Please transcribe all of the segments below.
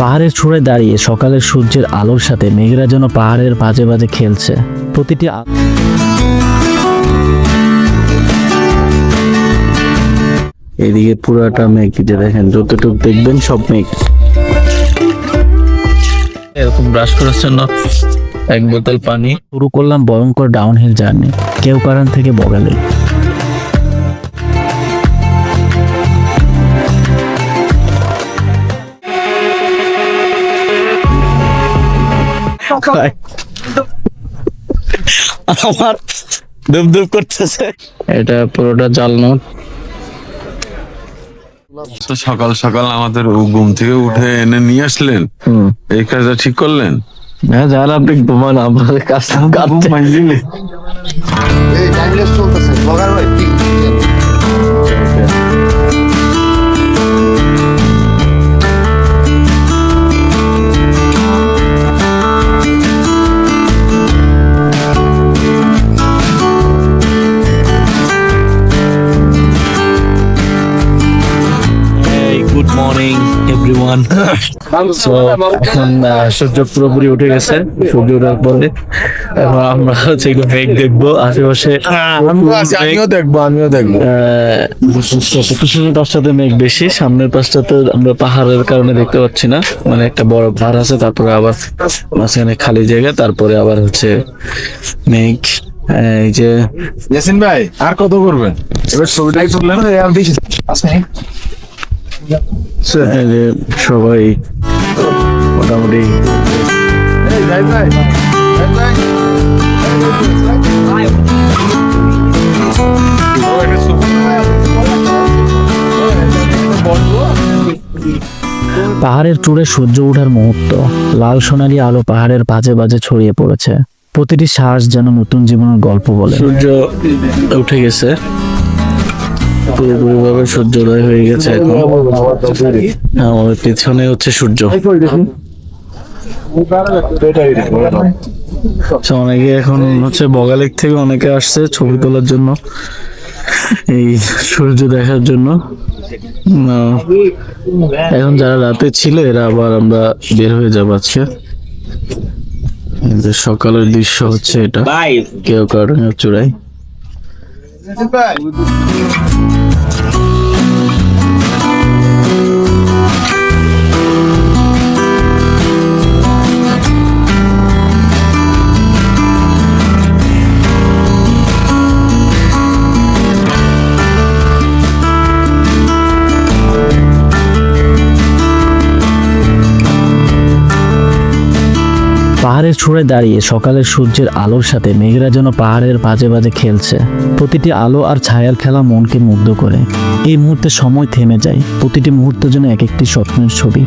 পাহাড়ের চূড়ায় দাঁড়িয়ে সকালের সূর্যের আলোর সাথে মেঘরা যেন পাহাড়ের বাজে বাজে খেলছে। প্রতিটি এদিকে পুরাটা মেঘ যে দেখেন যতটুকু দেখবেন সব মেঘ। এরকম ব্রাশ করার জন্য এক বোতল পানি। শুরু করলাম ভয়ঙ্কর ডাউনহিল জার্নি কেউ কারণ থেকে বগালে আমার ধুপ ধুপ করতেছে। এটা পুরোটা জাল নোট। তো সকাল সকাল আমাদের ঘুম থেকে উঠে এনে নিয়ে আসলেন। এই কাজটা ঠিক করলেন? হ্যাঁ যারা আপনি ঘুমান আমাদের কাটতে। মর্নিং এভরিওয়ান সো এখন সূর্য পুরোপুরি উঠে গেছে সূর্য ওঠার পরে এখন আমরা হচ্ছে একটু মেঘ দেখব আশেপাশে আমিও দেখব আমিও দেখব। পিছনের পাশটাতে মেঘ বেশি সামনের পাশটাতে আমরা পাহাড়ের কারণে দেখতে পাচ্ছি না। মানে একটা বড় পাহাড় আছে তারপরে আবার মাঝখানে খালি জায়গা তারপরে আবার হচ্ছে মেঘ। এই যে ইয়াসিন ভাই আর কত করবেন? এবার ছবিটাই তুললেন আর বেশি সবাই মোটামুটি পাহাড়ের চূড়ে সূর্য ওঠার মুহূর্ত। লাল সোনালী আলো পাহাড়ের বাজে বাজে ছড়িয়ে পড়েছে। প্রতিটি শ্বাস যেন নতুন জীবনের গল্প বলে। সূর্য উঠে গেছে। পুরোপুরি ভাবে সূর্যোদয় হয়ে গেছে এখন। আমাদের পিছনে হচ্ছে সূর্য। So, অনেকে এখন হচ্ছে বগালেক থেকে অনেকে আসছে ছবি তোলার জন্য এই সূর্য দেখার জন্য। এখন যারা রাতে ছিল এরা আবার আমরা বের হয়ে যাব আজকে। সকালের দৃশ্য হচ্ছে এটা। কেউ কারণে চূড়াই পাহাড়ের চূড়ায় দাঁড়িয়ে সকালের সূর্যের আলোর সাথে মেঘরা যেন পাহাড়ের বাজে বাজে খেলছে। প্রতিটি আলো আর ছায়ার খেলা মনকে মুগ্ধ করে। এই মুহূর্তে সময় থেমে যায়। প্রতিটি মুহূর্ত যেন এক একটি স্বপ্নের ছবি।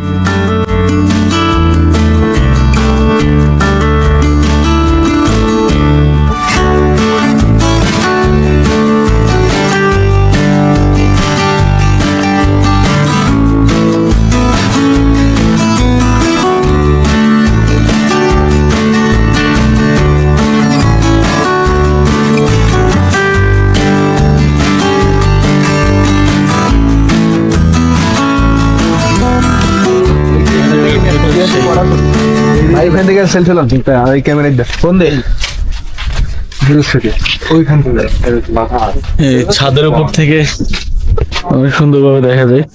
সেলফি লাম ঠিক আর এই ক্যামেরা দেখ। ফোন দে। এই ছাদের উপর থেকে অনেক সুন্দরভাবে দেখা যায়।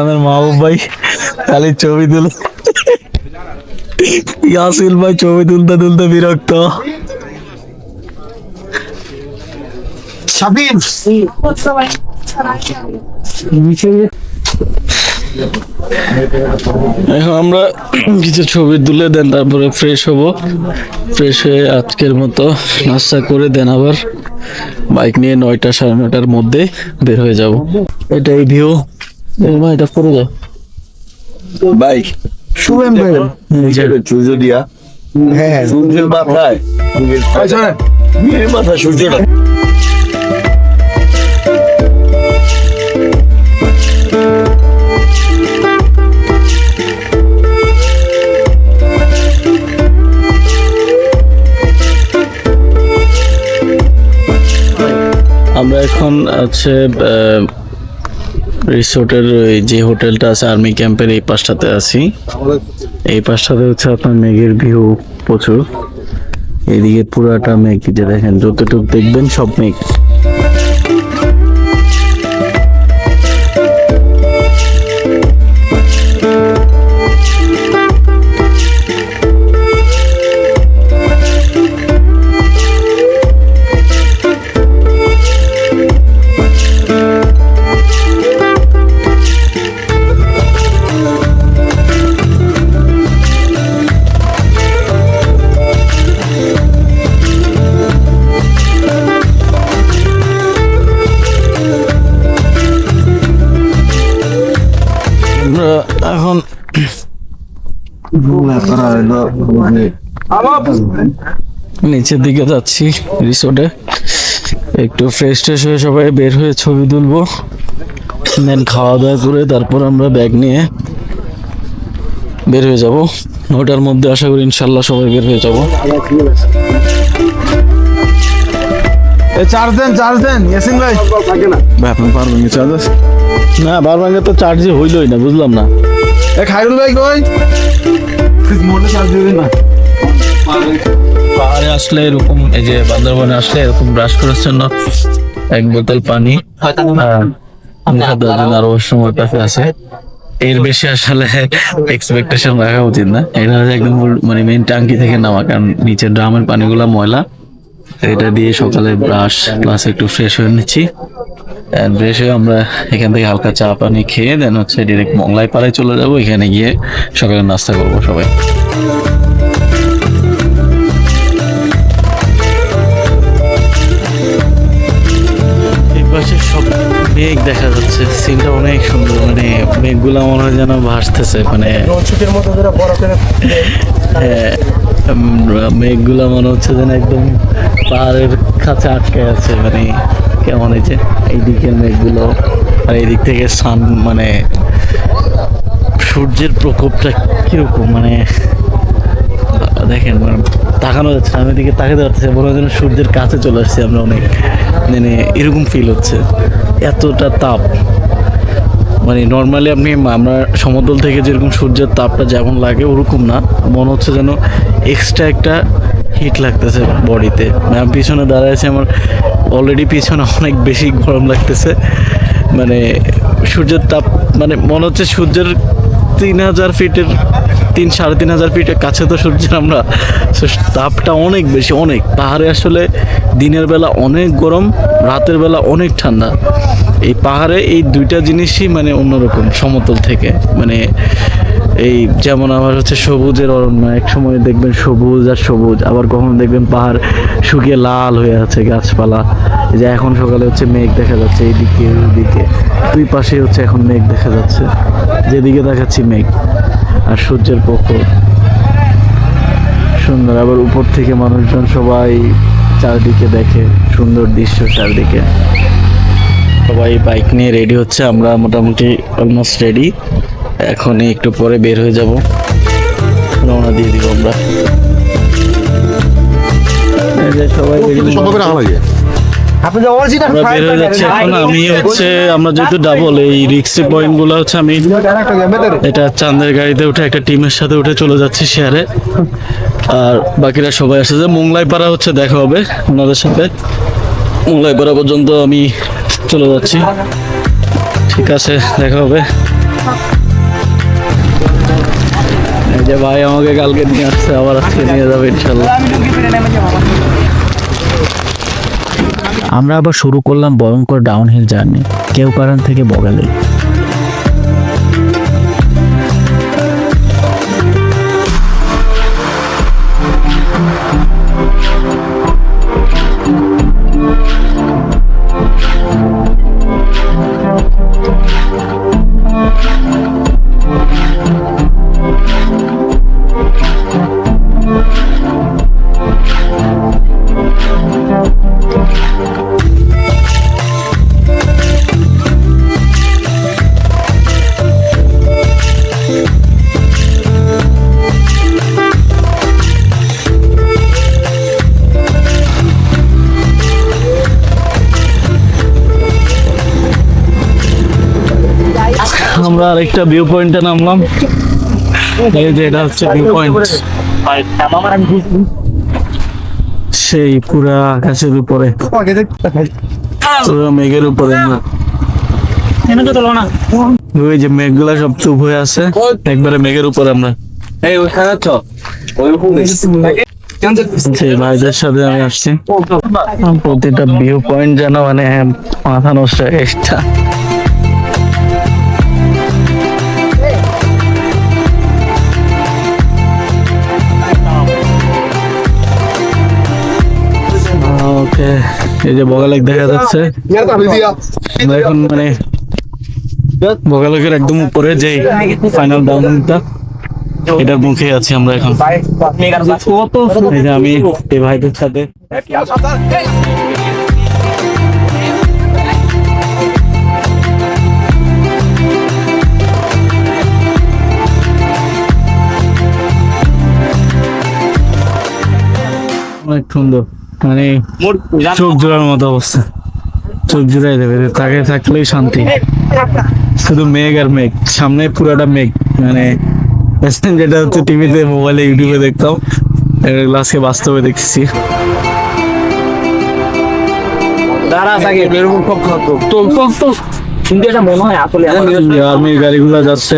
আমার মা ভাই খালি ছবি তুল ইয়াসিল ভাই ছবি তুলতে তুলতে বিরক্ত। শাবিন! এখন আমরা কিছু ছবি তুলে দেন তারপরে ফ্রেশ হব। ফ্রেশ হয়ে আজকের মতো নাস্তা করে দেন আবার। বাইক নিয়ে নয়টা সাড়ে নয়টার মধ্যে বের হয়ে যাব। এটা এই ভিউ ভাই এটা পড়ে যাও। বাইক শুভেন ভাই। সূর্য দিয়া। হ্যাঁ সূর্যের মাথায়। মাথা সূর্যটা। আমরা এখন আছে রিসোর্টের ওই যে হোটেলটা আছে, আর্মি ক্যাম্পের এই পাশটাতে আছি। এই পাশটাতে হচ্ছে আপনার মেঘের ভিউ প্রচুর। এদিকে পুরাটা মেঘ যে দেখেন, যতটুকু দেখবেন সব মেঘ। নিচের দিকে যাচ্ছি রিসোর্টে। একটু ফ্রেশ ট্রেশ হয়ে সবাই বের হয়ে ছবি তুলবো দেন খাওয়া দাওয়া করে তারপর আমরা ব্যাগ নিয়ে বের হয়ে যাব। নটার মধ্যে আশা করি ইনশাল্লাহ সবাই বের হয়ে যাব। চার্জ দেন চার্জ দেন ইয়াসিন ভাই। ভাই আপনি পারবেন কি চার্জ না বারবাঙ্গে তো চার্জে হইলই না বুঝলাম না। এ খাইরুল ভাই কই? পাহাড়ে আসলে এরকম এই যে বান্দরবনে আসলে এরকম ব্রাশ করার জন্য এক বোতল পানি আর সময় কাছে আছে। এর বেশি আসলে এক্সপেকটেশন রাখা উচিত না। এটা হচ্ছে একদম মানে মেইন টাঙ্কি থেকে নামা কারণ নিচের ড্রামের পানিগুলো ময়লা। এটা দিয়ে সকালে ব্রাশ প্লাস একটু ফ্রেশ হয়ে নিচ্ছি। ফ্রেশ হয়ে আমরা এখান থেকে হালকা চা পানি খেয়ে দেন হচ্ছে ডিরেক্ট মংলাই পাড়ায় চলে যাব। এখানে গিয়ে সকালে নাস্তা করব সবাই। এই পাশে সব মেঘ দেখা যাচ্ছে। সিনটা অনেক সুন্দর মানে মেঘগুলো মনে হয় যেন ভাসতেছে মানে হ্যাঁ, মেঘগুলো মনে হচ্ছে যেন একদম পাহাড়ের কাছে আটকে আছে মানে কেমন হয়েছে? এই দিকের মেঘগুলো আর এই দিক থেকে সান মানে সূর্যের প্রকোপটা কীরকম? মানে দেখেন মানে তাকানো যাচ্ছে আমি দিকে তাকাতে পারতেছি মনে যেন সূর্যের কাছে চলে আসছি আমরা অনেক। মানে এরকম ফিল হচ্ছে। এতটা তাপ। মানে নর্মালি আপনি আমরা সমতল থেকে যেরকম সূর্যের তাপটা যেমন লাগে, ওরকম না। মনে হচ্ছে যেন এক্সট্রা একটা হিট লাগতেছে বডিতে আমি পিছনে দাঁড়ায় আছি, আমার অলরেডি পিছনে অনেক বেশি গরম লাগতেছে। মানে সূর্যের তাপ মানে মনে হচ্ছে সূর্যের তিন হাজার ফিটের, তিন, সাড়ে তিন হাজার ফিটের কাছে তো সূর্যের আমরা। তাপটা অনেক বেশি, অনেক। পাহাড়ে আসলে দিনের বেলা অনেক গরম, রাতের বেলা অনেক ঠান্ডা। এই পাহাড়ে এই দুইটা জিনিসই মানে অন্যরকম সমতল থেকে। মানে এই যেমন আমার হচ্ছে সবুজের অরণ্য, এক সময় দেখবেন সবুজ আর সবুজ, আবার কখনো দেখবেন পাহাড় শুকিয়ে লাল হয়ে আছে গাছপালা। যে এখন সকালে হচ্ছে মেঘ দেখা যাচ্ছে, এইদিকে, ওইদিকে। দুই পাশে হচ্ছে এখন মেঘ দেখা যাচ্ছে, যেদিকে দেখাচ্ছি মেঘ আর সূর্যের প্রখর। সুন্দর, আবার উপর থেকে মানুষজন সবাই চারদিকে দেখে, সুন্দর দৃশ্য চারদিকে। সবাই বাইক নিয়ে রেডি হচ্ছে, আমরা মোটামুটি অলমোস্ট রেডি এখনই একটু পরে বের হয়ে যাব। রওনা দিয়ে দিব আমরা। সবাই আপনি যে অরিজিনাল বের হয়ে যাচ্ছি। এখন আমি হচ্ছে আমরা যেহেতু ডাবল এই রিক্সি পয়েন্টগুলো হচ্ছে আমি এটা চাঁদের গাড়িতে উঠে একটা টিমের সাথে উঠে চলে যাচ্ছি শেয়ারে। আর বাকিরা সবাই আসছে যে মোংলাইপাড়া হচ্ছে দেখা হবে ওনাদের সাথে। মোংলাই পাড়া পর্যন্ত আমি চলে যাচ্ছি। ঠিক আছে দেখা হবে। যে ভাই আমাকে কালকে নিয়ে আসছে, আবার আজকে নিয়ে যাবে, ইনশাল্লাহ। আমরা আবার শুরু করলাম ভয়ঙ্কর ডাউনহিল জার্নি কেউ কারণ থেকে বগালে আমরা আরেকটা ভিউ পয়েন্টে নামলাম। এই যে এটা হচ্ছে ভিউ পয়েন্ট সেই পুরা আকাশের উপরে। মেঘের উপরে ওই যে মেঘগুলা সব চুপ হয়ে আছে। একবারে মেঘের উপরে আমরা। সেই ভাইদের সাথে আমি আসছি। প্রতিটা ভিউ পয়েন্ট যেন মানে মাথা নষ্ট এই যে বগালেক দেখা যাচ্ছে। আমরা এখন মানে বগালেকের একদম উপরে যে ফাইনাল ডাউনটা এটার মুখে আছি আমরা এখন। যে আমি এই ভাইদের সাথে। অনেক সুন্দর। মানে চোখ জোড়ার মতো অবস্থা। চোখ জোড়াই দেবে তাকে থাকলেই শান্তি। শুধু মেঘ আর মেঘ সামনে পুরাটা মেঘ। মানে যেটা হচ্ছে টিভিতে মোবাইলে ইউটিউবে দেখতাম এগুলো আজকে বাস্তবে দেখছি। আর্মির গাড়িগুলো যাচ্ছে।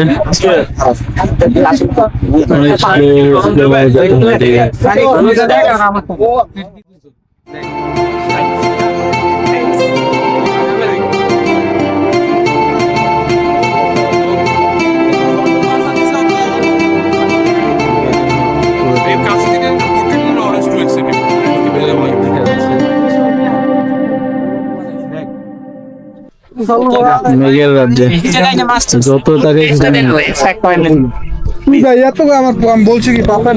যেতে। মেঘের রাজ্যে। যত তাকে আমার বলছি কি পাপা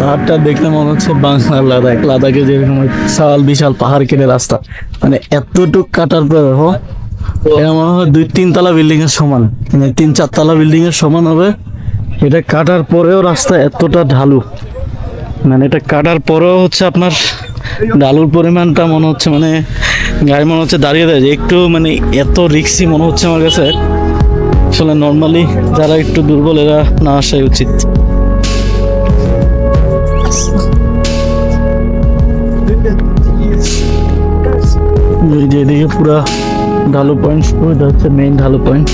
পাহাড়টা দেখলে মনে হচ্ছে বাংলার লাদাখ। লাদাখে যেরকম বিশাল বিশাল পাহাড় কেটে রাস্তা। মানে এতটুক কাটার পর এটা মনে হয় দুই তিন তলা বিল্ডিং এর সমান। মানে তিন চার তলা বিল্ডিং এর সমান হবে। এটা কাটার পরেও রাস্তা এতটা ঢালু। মানে এটা কাটার পরেও হচ্ছে আপনার ঢালুর পরিমাণটা মনে হচ্ছে মানে গাড়ি মনে হচ্ছে দাঁড়িয়ে দেয়। একটু মানে এত রিক্সি মনে হচ্ছে আমার কাছে। আসলে নর্মালি যারা একটু দুর্বল, এরা না আসাই উচিত। এদিকে পুরা ঢালু পয়েন্ট ওইটা হচ্ছে মেইন ঢালু পয়েন্ট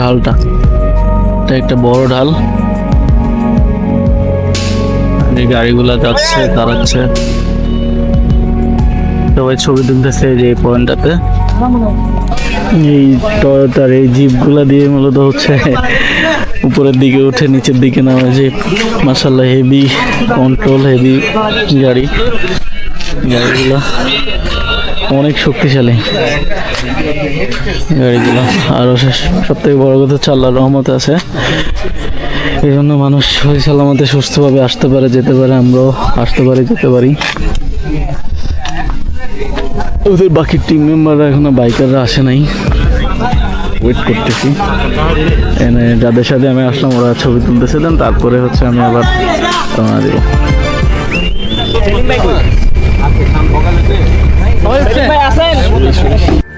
ঢালটা, এটা একটা বড় ঢাল। এই গাড়িগুলো যাচ্ছে, দাঁড়াচ্ছে। সবাই ছবি তুলতেছে যে পয়েন্টটাতে। এই টয়োটার এই জিপগুলা দিয়ে মূলত হচ্ছে উপরের দিকে উঠে নিচের দিকে নামে যে মাসাল্লাহ হেভি কন্ট্রোল হেভি গাড়ি। গাড়িগুলো অনেক শক্তিশালী। গাড়িগুলো আরও সব থেকে বড় কথা আল্লাহর রহমত আছে। এই জন্য মানুষ সহি সালামতে সুস্থভাবে আসতে পারে, যেতে পারে, আমরাও আসতে পারি, যেতে পারি। ওদের বাকি টিম মেম্বাররা এখনও বাইকাররা আসে নাই। ওয়েট করতেছি। এনে যাদের সাথে আমি আসলাম, ওরা ছবি তুলতেছিলেন তারপরে হচ্ছে আমি আবার রওনা দিব। আছেন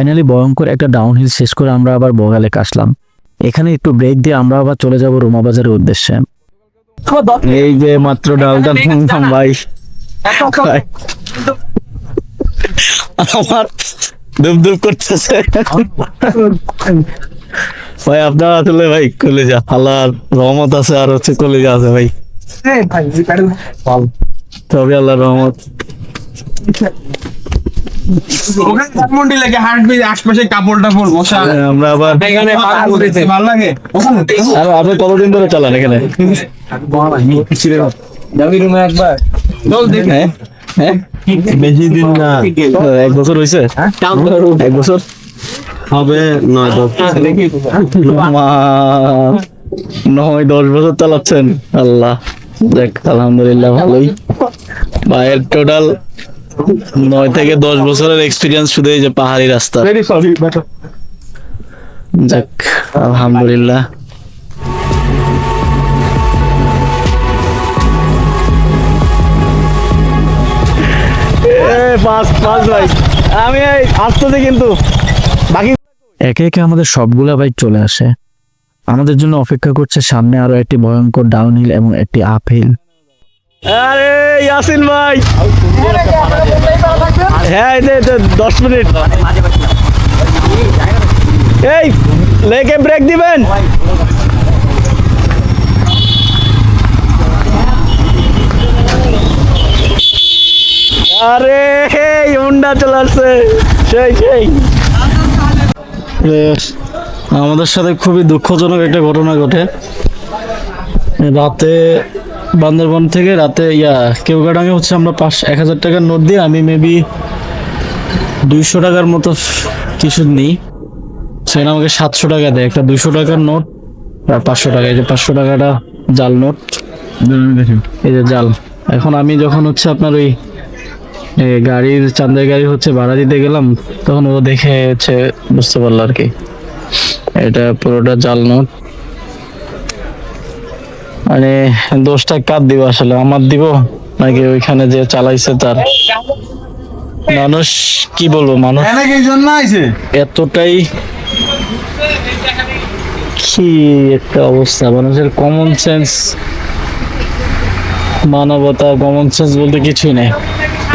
ফাইনালি ভয়ঙ্কর একটা ডাউনহিল শেষ করে আমরা আবার বগালেক আসলাম এখানে একটু ব্রেক দিয়ে আমরা আবার চলে যাব রোমা বাজারের উদ্দেশ্যে। এই যে মাত্র ডালটা শুনলাম ভাই। ভাই। আমার দুপ দুপ করতেছে। ভাই আপনার আসলে ভাই কলেজা আল্লাহর রহমত আছে আর হচ্ছে কলেজা আছে ভাই। তবে আল্লাহর রহমত। ধানমন্ডি লাগে হার্টবিট আশপাশে কাপড় টাপড় বসা। আমরা আবার এখানে ভালো লাগে? আর আপনি কতদিন ধরে চালান এখানে? হ্যাঁ হ্যাঁ। বেশি দিন না। এক বছর হয়েছে এক বছর? হবে নয় দশ নয় দশ বছর চালাচ্ছেন। আল্লাহ দেখ আলহামদুলিল্লাহ ভালোই। ভাইয়ের টোটাল নয় থেকে দশ বছরের এক্সপিরিয়েন্স শুধু এই যে পাহাড়ি রাস্তা। যাক আলহামদুলিল্লাহ। আমি এই আসতেছি কিন্তু। বাকি একে একে আমাদের সবগুলা বাইক চলে আসে। আমাদের জন্য অপেক্ষা করছে সামনে আরও একটি ভয়ঙ্কর ডাউনহিল এবং একটি আপহিল আরে ইয়াসিন ভাই। হ্যাঁ এই যে দশ মিনিট। এই লেকে ব্রেক দিবেন? আরে হুন্ডা চলে আসছে। সেই সেই। আমাদের সাথে খুবই দুঃখজনক একটা ঘটনা ঘটে। রাতে বান্দরবন থেকে রাতে, ইয়া কেউগাডাঙ্গে হচ্ছে আমরা পাঁচ, এক হাজার টাকার নোট দিয়ে আমি মেবি দুইশো টাকার মতো কিছু নিই। সেখানে আমাকে সাতশো টাকা দেয়, একটা দুইশো টাকার নোট আর পাঁচশো টাকা। এই যে পাঁচশো টাকাটা জাল নোট। এই যে জাল। এখন আমি যখন হচ্ছে আপনার ওই গাড়ির চান্দের গাড়ি হচ্ছে ভাড়া দিতে গেলাম, তখন ও দেখে হচ্ছে বুঝতে পারল আর কি। এটা পুরোটা জাল নোট। মানে দোষটা কার দিব আসলে? আমার দিব? নাকি ওইখানে যে চালাইছে তার? মানুষ কি বলব মানুষ এতটাই কি একটা অবস্থা? মানুষের কমন সেন্স মানবতা কমন সেন্স বলতে কিছুই নেই।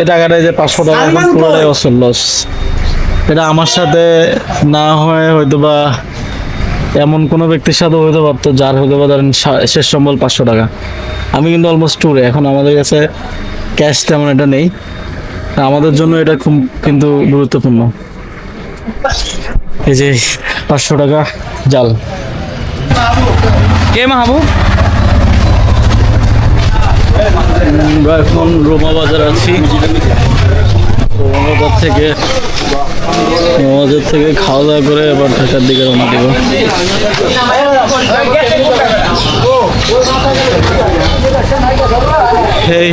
এ টাকাটা যে পাঁচশো টাকা এখন পুরোটাই অসল লস এটা আমার সাথে না হয় হয়তো বা এমন কোনো ব্যক্তির সাথে হইতে পারতো যার হয়তো বা ধরেন শেষ সম্বল পাঁচশো টাকা। আমি কিন্তু অলমোস্ট ট্যুরে এখন আমাদের কাছে ক্যাশ তেমন এটা নেই। আমাদের জন্য এটা খুব কিন্তু গুরুত্বপূর্ণ। এই যে পাঁচশো টাকা জাল। কে মাহবুব? আমরা এখন রোমা বাজার আছি। থেকে থেকে খাওয়া দাওয়া করে এবার ঢাকার দিকে রওনা দেবো। হেই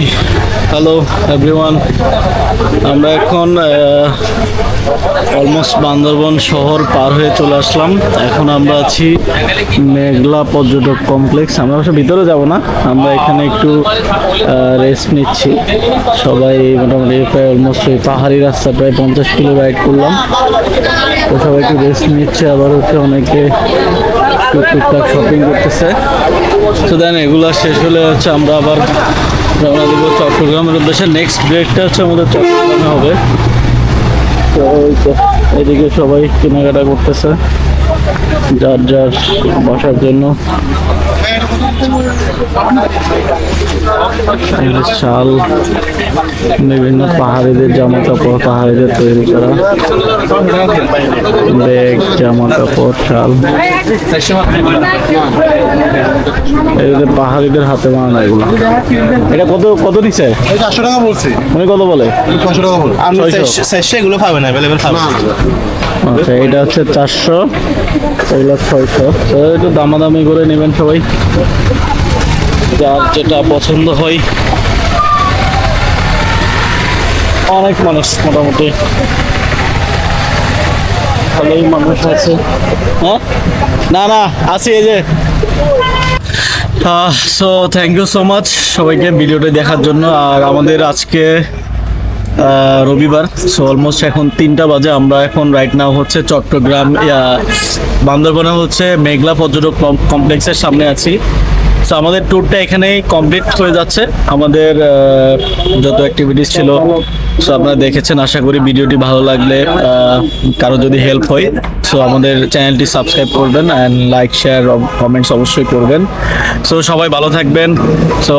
হ্যালো এভরিওয়ান আমরা এখন অলমোস্ট বান্দরবন শহর পার হয়ে চলে আসলাম। এখন আমরা আছি মেঘলা পর্যটক কমপ্লেক্স আমরা অবশ্য ভিতরে যাব না, আমরা এখানে একটু রেস্ট নিচ্ছি। সবাই মোটামুটি প্রায় অলমোস্ট ওই পাহাড়ি রাস্তা, প্রায় পঞ্চাশ কিলো রাইড করলাম। তো সবাই একটু রেস্ট নিচ্ছে, আবার হচ্ছে অনেকে টুকটাক শপিং করতেছে। তো দেন, এগুলো শেষ হলে হচ্ছে আমরা আবার রওনা দেবো চট্টগ্রামের উদ্দেশ্যে। নেক্সট ব্রেকটা হচ্ছে আমাদের চট্টগ্রামে হবে। তো এদিকে সবাই কেনাকাটা করতেছে, যার যার বসার জন্য। যে শাল বিভিন্ন পাহাড়িদের জামা কাপড় পাহাড়িদের তৈরি করা। ব্যাগ জামা কাপড় শাল। এদের পাহাড়িদের হাতে বানানো এগুলো। এটা কত কত দিচ্ছে চারশো টাকা বলছি। উনি কত বলে? টাকা বল ছয়শো। এগুলো পাবেন অ্যাভেলেবেল পাবেন আচ্ছা এটা হচ্ছে চারশো এগুলো ছয়শো। তো একটু দামাদামি করে নেবেন সবাই। যার যেটা পছন্দ হয়। অনেক মানুষ মোটামুটি। ভালোই মানুষ আছে। হ্যাঁ? না না, আছি এই যে। So thank you so much সবাইকে ভিডিওটা দেখার জন্য। আর আমাদের আজকে রবিবার সো অলমোস্ট এখন তিনটা বাজে। আমরা এখন রাইট নাও হচ্ছে চট্টগ্রাম বান্দরবনে হচ্ছে মেঘলা পর্যটক কমপ্লেক্সের সামনে আছি। সো আমাদের ট্যুরটা এখানেই কমপ্লিট হয়ে যাচ্ছে। আমাদের যত অ্যাক্টিভিটিস ছিল সো আপনারা দেখেছেন, আশা করি ভিডিওটি ভালো লাগলে কারও যদি হেল্প হয় সো আমাদের চ্যানেলটি সাবস্ক্রাইব করবেন অ্যান্ড লাইক শেয়ার কমেন্টস অবশ্যই করবেন। সো সবাই ভালো থাকবেন। সো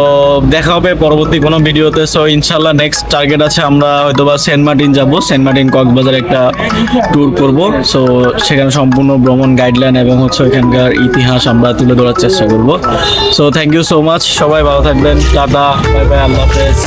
দেখা হবে পরবর্তী কোনো ভিডিওতে। সো ইনশাল্লাহ নেক্সট টার্গেট আছে, আমরা হয়তো বা সেন্ট মার্টিন যাব। সেন্ট মার্টিন কক্সবাজার একটা ট্যুর করব। সো সেখানে সম্পূর্ণ ভ্রমণ গাইডলাইন এবং হচ্ছে ওইখানকার ইতিহাস আমরা তুলে ধরার চেষ্টা করব। So thank you so much সবাই ভালো থাকবেন। টাটা। বাই বাই আল্লাহ হাফেজ।